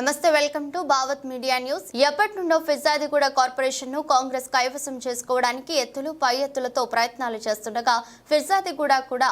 నమస్తే welcome to Bhavat media news. ఎప్పటి నుండో ఫిజాదిగూడ కార్పొరేషన్ను కాంగ్రెస్ కైవసం చేసుకోవడానికి ఎత్తులు పై ఎత్తులతో ప్రయత్నాలు చేస్తుండగా ఫిజాదిగూడ కూడా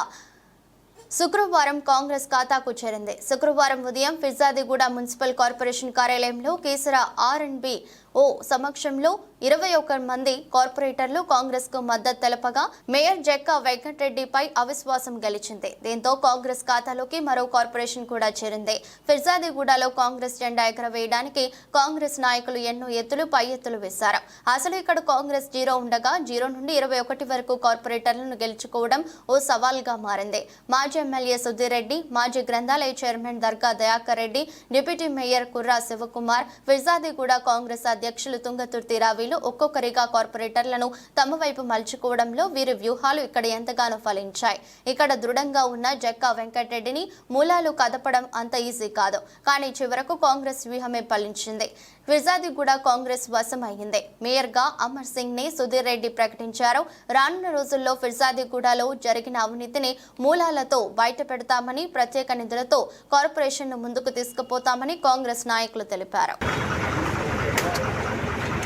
శుక్రవారం కాంగ్రెస్ ఖాతాకు చేరింది. శుక్రవారం ఉదయం ఫిర్జాదిగూడ మున్సిపల్ కార్పొరేషన్ కార్యాలయంలో Kesara R and B O సమక్షంలో ఇరవై ఒక్క మంది కార్పొరేటర్లు కాంగ్రెస్కు మద్దతు తెలపగా మేయర్ జక్కా వెంకటరెడ్డిపై అవిశ్వాసం గెలిచింది. దీంతో కాంగ్రెస్ ఖాతాలోకి మరో కార్పొరేషన్ కూడా చేరింది. ఫిర్జాదిగూడలో కాంగ్రెస్ జెండా ఎగరవేయడానికి కాంగ్రెస్ నాయకులు ఎన్నో ఎత్తులు పై ఎత్తులు వేశారు. అసలు ఇక్కడ కాంగ్రెస్ జీరో ఉండగా జీరో నుండి ఇరవై ఒకటి వరకు కార్పొరేటర్లను గెలుచుకోవడం ఓ సవాల్గా మారింది. మాజీ ఎమ్మెల్యే సుధీర్ రెడ్డి మాజీ గ్రంథాలయ chairman Darga Dayakar Reddy deputy mayor Kurra Shivakumar Peerzadiguda Congress అధ్యక్షులు తుంగతుర్తి రావీలు ఒక్కొక్కరిగా కార్పొరేటర్లను తమ వైపు మలుచుకోవడంలో వీరి వ్యూహాలు ఇక్కడ ఎంతగానో ఫలించాయి. ఇక్కడ దృఢంగా ఉన్న జక్కా వెంకటరెడ్డిని మూలాలు కదపడం అంత ఈజీ కాదు. కానీ చివరకు కాంగ్రెస్ వ్యూహమే ఫలించింది. ఫిర్జాదిగూడ కాంగ్రెస్ వశం మేయర్గా అమర్ సింగ్ని సుధీర్ రెడ్డి ప్రకటించారు. రానున్న రోజుల్లో ఫిర్జాదిగూడలో జరిగిన అవినీతిని మూలాలతో బయట పెడతామని ప్రత్యేక నిధులతో కార్పొరేషన్ను ముందుకు తీసుకుపోతామని కాంగ్రెస్ నాయకులు తెలిపారు.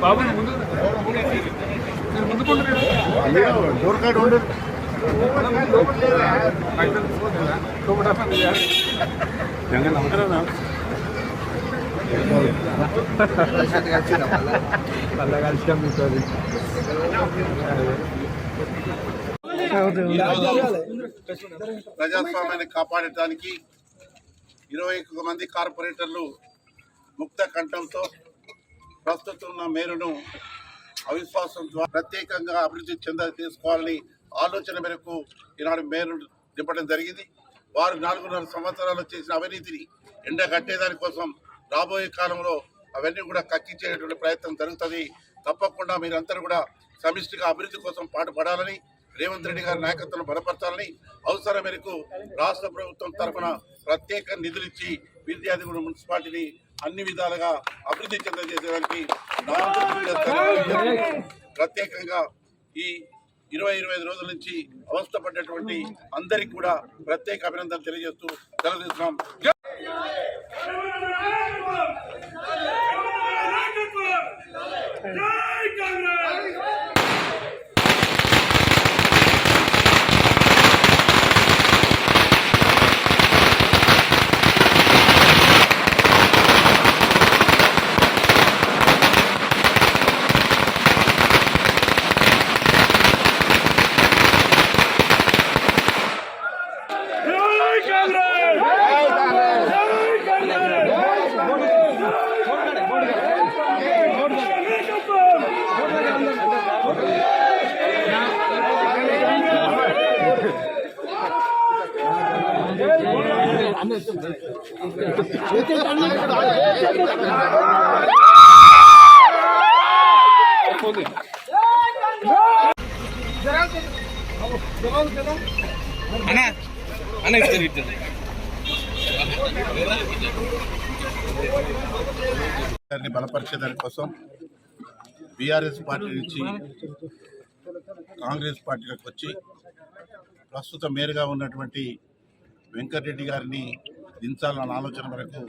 బాబు ముందు మీరు ముందు కూడా ప్రజాస్వామ్యాన్ని కాపాడటానికి ఇరవై ఒక్క మంది కార్పొరేటర్లు ముక్త కంఠంతో ప్రస్తుతం ఉన్న మేరును అవిశ్వాసం ద్వారా ప్రత్యేకంగా అభివృద్ధి చెంద తీసుకోవాలని ఆలోచన మేరకు ఈనాడు మేరు దింపడం జరిగింది. వారు నాలుగున్నర సంవత్సరాలు చేసిన అవినీతిని ఎండ కట్టేదాని కోసం రాబోయే కాలంలో అవన్నీ కూడా కక్కించేటువంటి ప్రయత్నం జరుగుతుంది. తప్పకుండా మీరందరూ కూడా సమిష్టిగా అభివృద్ధి కోసం పాటుపడాలని రేవంత్ రెడ్డి గారి నాయకత్వం బలపరచాలని అవసరం మేరకు రాష్ట్ర ప్రభుత్వం తరఫున ప్రత్యేక నిధులు ఇచ్చి విద్యార్థి మున్సిపాలిటీని అన్ని విధాలుగా అభివృద్ధి చెందజేసేదానికి ప్రత్యేకంగా ఈ ఇరవై ఇరవై ఐదు రోజుల నుంచి అవస్థపడ్డటువంటి అందరికి కూడా ప్రత్యేక అభినందనలు తెలియజేస్తూ తెలియజేస్తున్నాం జై కాంగ్రెస్ అన్న అన్న ఇద్దరు బలపరిచేదాని కోసం బీఆర్ఎస్ పార్టీ నుంచి కాంగ్రెస్ పార్టీలోకి వచ్చి ప్రస్తుత మేరుగా ఉన్నటువంటి వెంకటరెడ్డి గారిని దించాలన్న ఆలోచన మేరకు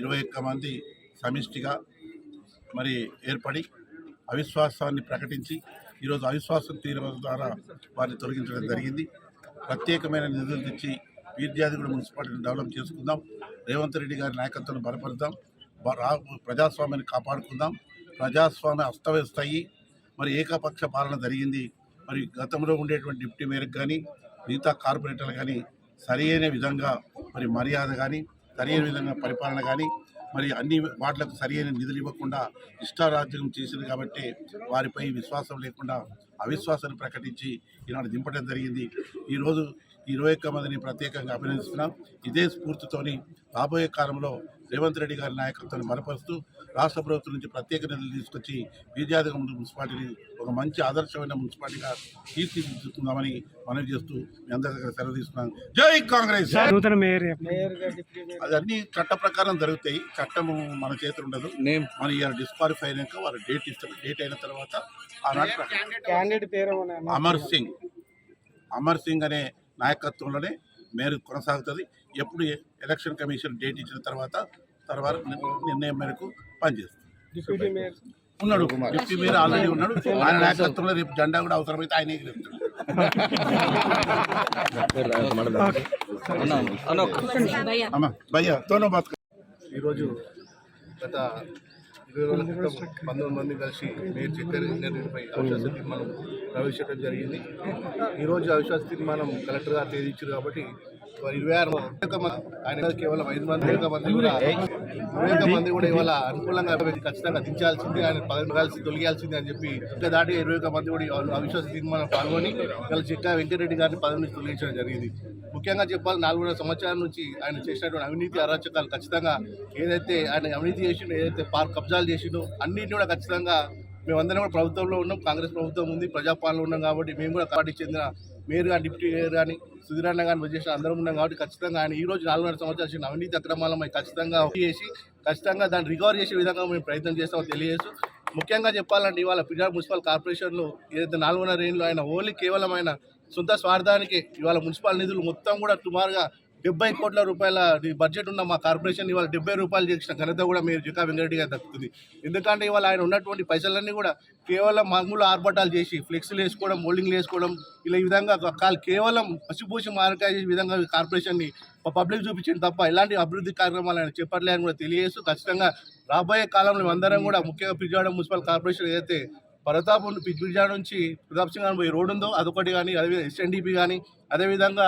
ఇరవై ఒక్క మంది సమిష్టిగా మరి ఏర్పడి అవిశ్వాసాన్ని ప్రకటించి ఈరోజు అవిశ్వాసం తీర్మానం ద్వారా వారిని తొలగించడం జరిగింది. ప్రత్యేకమైన నిధులు తెచ్చి వీర్యాదిగూడ మున్సిపాలిటీని డెవలప్ చేసుకుందాం. రేవంత్ రెడ్డి గారి నాయకత్వాన్ని బలపరుద్దాం. రా- ప్రజాస్వామ్యాన్ని కాపాడుకుందాం. ప్రజాస్వామ్య అస్తవ్యస్తాయి. మరి ఏకపక్ష పాలన జరిగింది. మరి గతంలో ఉండేటువంటి డిప్యూటీ మేరకు కానీ మిగతా కార్పొరేటర్లు కానీ సరైన విధంగా మరి మర్యాద కానీ సరి అయిన విధంగా పరిపాలన కానీ మరి అన్ని వాటిలకు సరైన నిధులు ఇవ్వకుండా ఇష్టారాజ్యం చేసింది కాబట్టి వారిపై విశ్వాసం లేకుండా అవిశ్వాసాన్ని ప్రకటించి ఈనాడు దింపడం జరిగింది. ఈరోజు ఇరవై ఒక్క మందిని ప్రత్యేకంగా అభినందిస్తున్నాం. ఇదే స్ఫూర్తితోని రాబోయే కాలంలో రేవంత్ రెడ్డి గారి నాయకత్వాన్ని బలపరుస్తూ రాష్ట్ర ప్రభుత్వం నుంచి ప్రత్యేక నిధులు తీసుకొచ్చి విద్యార్థి మున్సిపాలిటీని ఒక మంచి ఆదర్శమైన మున్సిపాలిటీగా తీర్చిదిద్దుకుందామని మనవి చేస్తూ మీ అందరి దగ్గర సెలవు తీసుకున్నాను. జై కాంగ్రెస్! అదన్నీ చట్ట ప్రకారం జరుగుతాయి. చట్టము మన చేతులు ఉండదు. నేమ్. మన ఇవాళ డిస్క్వాలిఫై అయినాక వారు డేట్ ఇస్తారు. డేట్ అయిన తర్వాత అమర్ సింగ్. అమర్ సింగ్ అనే నాయకత్వంలోనే మేరకు కొనసాగుతుంది. ఎప్పుడు ఎలక్షన్ కమిషన్ డేట్ ఇచ్చిన తర్వాత తర్వాత నిర్ణయం మేరకు పనిచేస్తుంది. మేయర్ ఉన్నాడు. డిప్యూటీ మేయర్ ఆల్రెడీ ఉన్నాడు. ఆయన నాయకత్వంలో రేపు జెండా కూడా అవసరమైతే ఆయన ఎగిరిస్తాడు ఈరోజు గత ఇరవై రోజుల క్రితం పంతొమ్మిది మంది కలిసి మేయర్ చక్కెర ఇంజనీరింగ్పై అవిశ్వాస తీర్మానం ప్రవేశించడం జరిగింది. ఈరోజు అవిశ్వాస తీర్మానం కలెక్టర్ గారు తేదీ ఇచ్చారు కాబట్టి మరి ఇరవై ఆరు ఆయన కేవలం ఐదు మంది కూడా మంది కూడా ఇవాళ అనుకూలంగా ఖచ్చితంగా దించాల్సింది ఆయన పదవి కలిసి తొలగాల్సింది అని చెప్పి ఇంకా దాటి ఇరవై మంది కూడా అవిశ్వాస తీర్మానం పాల్గొని ఇలా వెంకటరెడ్డి గారిని పదవి నుంచి తొలగించడం జరిగింది. ముఖ్యంగా చెప్పాలి నాలుగున్నర సంవత్సరాల నుంచి ఆయన చేసినటువంటి అవినీతి అరాచకాలు ఖచ్చితంగా ఏదైతే ఆయన అవినీతి చేసిండో ఏదైతే పార్క్ కబ్జాలు చేసిండో అన్నింటినీ కూడా ఖచ్చితంగా మేమందరం కూడా ప్రభుత్వంలో ఉన్నాం కాంగ్రెస్ ప్రభుత్వం ఉంది ప్రజాపాలన ఉన్నాం కాబట్టి మేము కూడా పార్టీకి చెందిన మేయర్ కానీ డిప్యూటీ మేయర్ కానీ సుధీరన్న కానీ వచ్చేసిన అందరం ఉన్నాం కాబట్టి ఖచ్చితంగా ఆయన ఈ రోజు నాలుగున్నర సంవత్సరాలు చేసిన అవినీతి అక్రమాలను మేము ఖచ్చితంగా చేసి ఖచ్చితంగా దాన్ని రికవర్ చేసే విధంగా మేము ప్రయత్నం చేస్తామో తెలియజేస్తూ ముఖ్యంగా చెప్పాలంటే ఇవాళ పిజార్ మున్సిపల్ కార్పొరేషన్లో ఏదైతే నాలుగున్నర రేంజ్లో ఆయన ఓన్లీ కేవలం ఆయన సొంత స్వార్థానికి ఇవాళ మున్సిపల్ నిధులు మొత్తం కూడా సుమారుగా డెబ్బై కోట్ల రూపాయల బడ్జెట్ ఉన్న మా కార్పొరేషన్ ఇవాళ డెబ్బై రూపాయలు చేసిన ఘనత కూడా మీరు జికా వెంకరెడ్డి గారు దక్కుతుంది ఎందుకంటే ఇవాళ ఆయన ఉన్నటువంటి పైసలన్నీ కూడా కేవలం మామూలు ఆర్భటాలు చేసి ఫ్లెక్స్లు వేసుకోవడం మోల్డింగ్లు వేసుకోవడం ఇలా ఈ విధంగా కేవలం పసిపూసి మార్కాయ చేసే విధంగా కార్పొరేషన్ని పబ్లిక్ చూపించింది తప్ప ఎలాంటి అభివృద్ధి కార్యక్రమాలు ఆయన చేపట్టలే కూడా తెలియజేస్తూ ఖచ్చితంగా రాబోయే కాలంలో అందరం కూడా ముఖ్యంగా పిజ్జాడ మున్సిపల్ కార్పొరేషన్ ఏదైతే ప్రతాప్ పిజ్జాడ నుంచి ప్రతాప్ సింగ్ అని పోయి రోడ్ ఉందో అదొకటి కానీ అదే ఎస్ఎన్డిపి కానీ అదేవిధంగా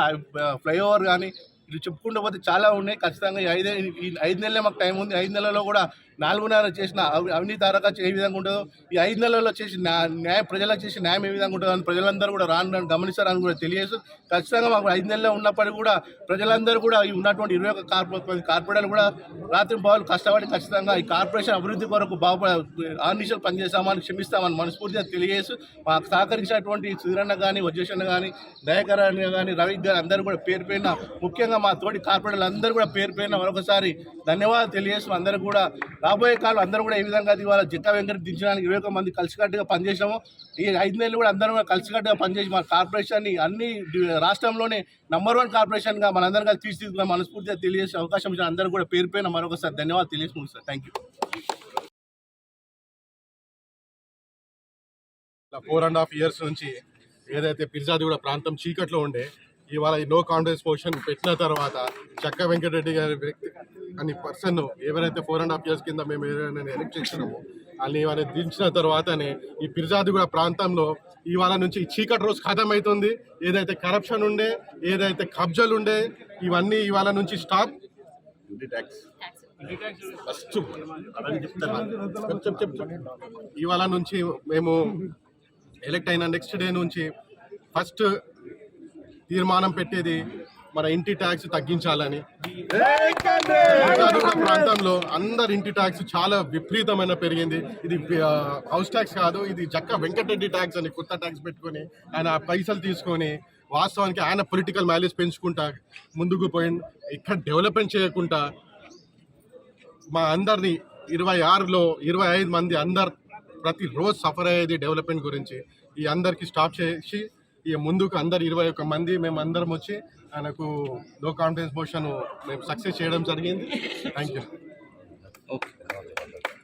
ఫ్లైఓవర్ కానీ ఇది చెప్పుకుంటూ పోతే చాలా ఉన్నాయి. ఖచ్చితంగా ఐదే ఐదు ఈ ఐదు నెలలే మాకు టైం ఉంది. ఐదు నెలల్లో కూడా నాలుగున్నర చేసిన అవినీతి అరక ఏ విధంగా ఉంటుందో ఈ ఐదు నెలల్లో చేసి న్యాయ న్యాయం ప్రజలకు చేసి న్యాయం ఏ విధంగా ఉంటుందో అని ప్రజలందరూ కూడా రాను రాను గమనిస్తారని కూడా తెలియజేస్తూ ఖచ్చితంగా మాకు ఐదు నెలల్లో ఉన్నప్పటికీ కూడా ప్రజలందరూ కూడా ఈ ఉన్నటువంటి ఇరవై ఒక్క కార్పొరేట్ కార్పొరేటర్లు కూడా రాత్రి బావులు కష్టపడి ఖచ్చితంగా ఈ కార్పొరేషన్ అభివృద్ధి కొరకు బాగుపడ ఆర్నిషలు పనిచేస్తామని క్షమిస్తామని మనస్ఫూర్తిగా తెలియజేస్తూ మాకు సహకరించినటువంటి సుధీరన్న కానీ వజ్రేషన్న కానీ దయాకర్ కానీ రవి గారు అందరూ కూడా పేరు పేరున ముఖ్యంగా మా తోటి కార్పొరేటర్లు అందరూ కూడా పేరు పేరున మరొకసారి ధన్యవాదాలు తెలియజేస్తూ అందరూ కూడా రాబోయే కాలం అందరూ కూడా ఏ విధంగా ఇవాళ జిట్టా వెంకట దించడానికి ఇరవై ఒక్క మంది కలిసికట్టుగా పనిచేసాము ఈ ఐదు నెలలు కూడా అందరం కూడా కలిసికట్టుగా పనిచేసి మా కార్పొరేషన్ని అన్ని రాష్ట్రంలోనే నంబర్ వన్ కార్పొరేషన్గా మనందరం కలిసి తీర్చిదిద్దుకున్న మనస్ఫూర్తిగా తెలియజేసే అవకాశం ఇచ్చిన అందరూ కూడా పేరు పేరున మరొకసారి ధన్యవాదాలు తెలియజేసుకుంటాం sir. Thank you four and half years నుంచి ఏదైతే పిర్జాదిగూడ ప్రాంతం చీకట్లో ఉండే ఇవాళ ఈ నో కాన్ఫిడెన్స్ మోషన్ పెట్టిన తర్వాత చక్క వెంకటరెడ్డి గారి అని పర్సన్ ఎవరైతే ఫోర్ అండ్ హాఫ్ ఇయర్స్ కింద మేము ఎవరైనా ఎలక్ట్ చేసినామో వాళ్ళని ఇవాళ దించిన తర్వాతనే ఈ పిర్జాదిగూడ ప్రాంతంలో ఇవాళ నుంచి ఈ చీకటి రోజు ఖతం అవుతుంది ఏదైతే కరప్షన్ ఉండే ఏదైతే కబ్జాలు ఉండే ఇవన్నీ ఇవాళ నుంచి స్టాప్ ఫస్ట్. ఇవాళ నుంచి మేము ఎలక్ట్ అయిన నెక్స్ట్ డే నుంచి ఫస్ట్ తీర్మానం పెట్టేది మన ఇంటి ట్యాక్స్ తగ్గించాలని. ప్రాంతంలో అందరి ఇంటి ట్యాక్స్ చాలా విపరీతమైన పెరిగింది. ఇది హౌస్ ట్యాక్స్ కాదు ఇది జక్క వెంకటరెడ్డి ట్యాక్స్ అని కొత్త ట్యాక్స్ పెట్టుకొని ఆయన పైసలు తీసుకొని వాస్తవానికి ఆయన పొలిటికల్ మైలేజ్ పెంచుకుంటా ముందుకు పోయి ఇక్కడ డెవలప్మెంట్ చేయకుండా మా అందరిని ఇరవై ఆరులో ఇరవై ఐదు మంది అందరు ప్రతిరోజు సఫర్ అయ్యేది డెవలప్మెంట్ గురించి. ఈ అందరికి స్టాప్ చేసి ఈ ముందుకు అందరు ఇరవై ఒక్క మంది మేము అందరం వచ్చి ఆయనకు నో కాన్ఫిడెన్స్ మోషన్ మేము సక్సెస్ చేయడం జరిగింది. Thank you okay